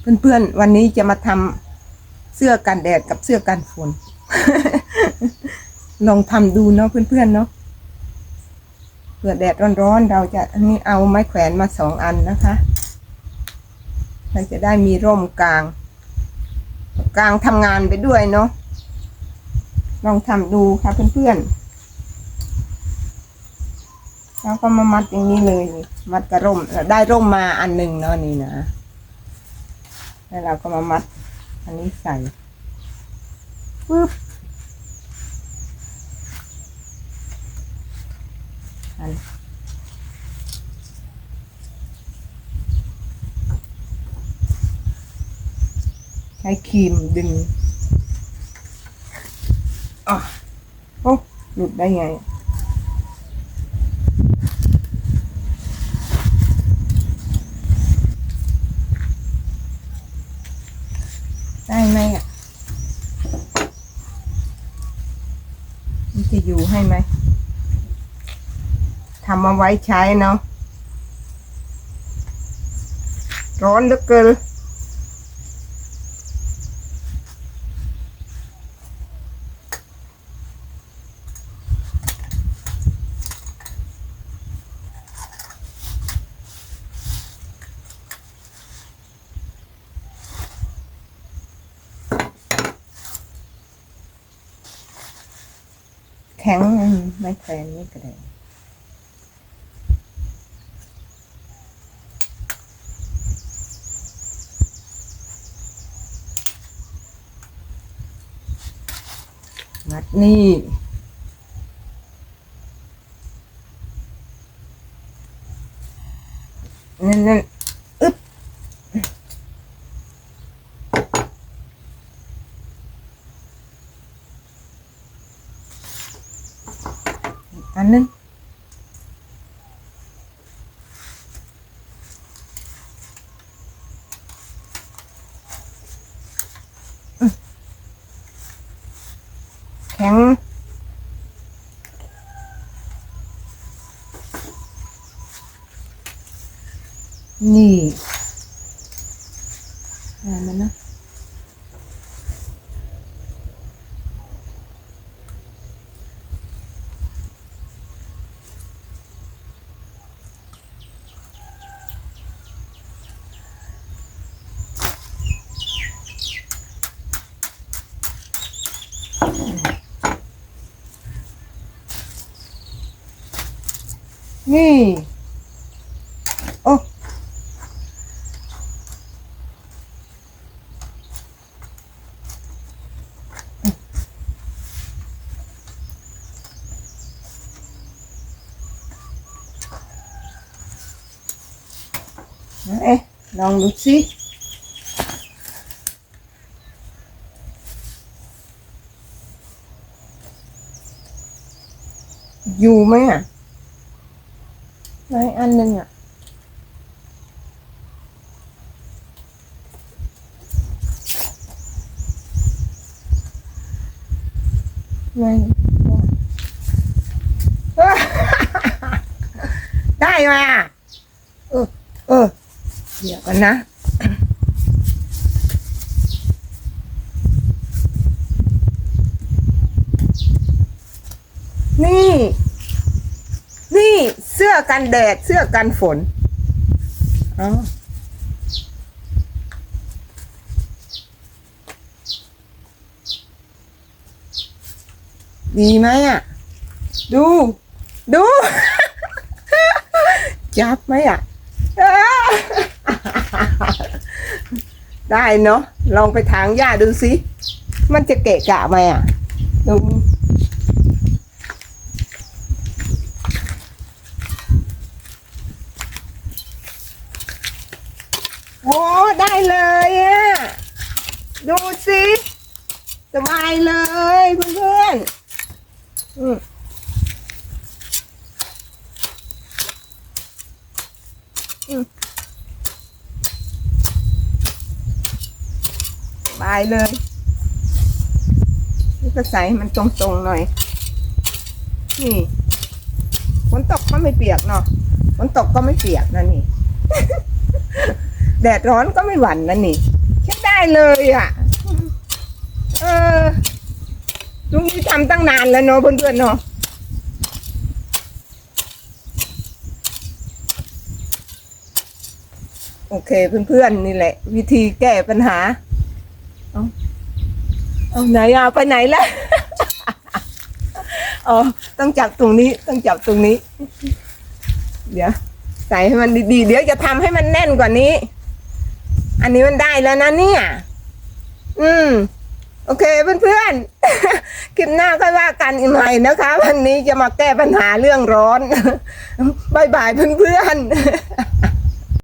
เพื่อนๆ วันนี้จะมาทำเสื้อกันแดดกับเสื้อกันฝน ลองทำดูเนาะเพื่อนๆเนาะเผื่อแดดร้อนๆ เราจะอันนี้เอาไม้แขวนมาสองอันนะคะ เราจะได้มีร่มกลาง กลางทำงานไปด้วยเนาะ ลองทำดูค่ะเพื่อนๆ แล้วก็มามัดอย่างนี้เลยนี่มัดกระร่มเราได้ร่มมาอันหนึ่งเนาะนี่นะ แล้วเราก็มามัด อันนี้ใส่ปึ๊บอันใช้ครีมดึงอ๋อโอ้หลุดได้ไง ได้ไหมอะ มันจะอยู่ให้ไหมทำมาไว้ใช้เนาะร้อนเหลือเกิน แข็งไม่แข็งนี่ก็ได้มัดนี่นั่นนั่น อีกอันนึงแข็งนี่อ่ามันนะ นี่โอ้เอ๊ะลองดูสิอยู่ไหมอะ ไหนอันหนึ่งอะไงได้มา เออ เออ เดี๋ยวกันนะ นี่ นี่เสื้อ กันแดดเสื้อกันฝนอ๋อดีไหมอะ ดู ดู จับไหมอะ ได้เนาะ ลองไปถางหญ้าดูสิ มันจะเกะกะไหมอะดู โอ้ได้เลยอะดูสิสบายเลยเพื่อนๆอืมอืมสบายเลยนี่ก็ใส่มันตรงๆหน่อย นี่ฝนตกก็ไม่เปียกเนาะฝนตกก็ไม่เปียกนะนี่ แดดร้อนก็ไม่หวั่นนะนี่เลยอะ เออลุงนี่ทำตั้งนานแล้วเนาะเพื่อนๆเนาะโอเคเพื่อนๆนี่แหละ วิธีแก้ปัญหา เอาเอาไหนอะไปไหนแล้วอ๋อต้องจับตรงนี้ต้องจับตรงนี้ เดี๋ยวใส่ให้มันดีๆ เดี๋ยวจะทำให้มันแน่นกว่านี้ อันนี้มันได้แล้วนะเนี่ย อืม โอเคเพื่อนๆ คลิปหน้าค่อยว่ากันอีกใหม่นะคะ วันนี้จะมาแก้ปัญหาเรื่องร้อนบายบายเพื่อนๆ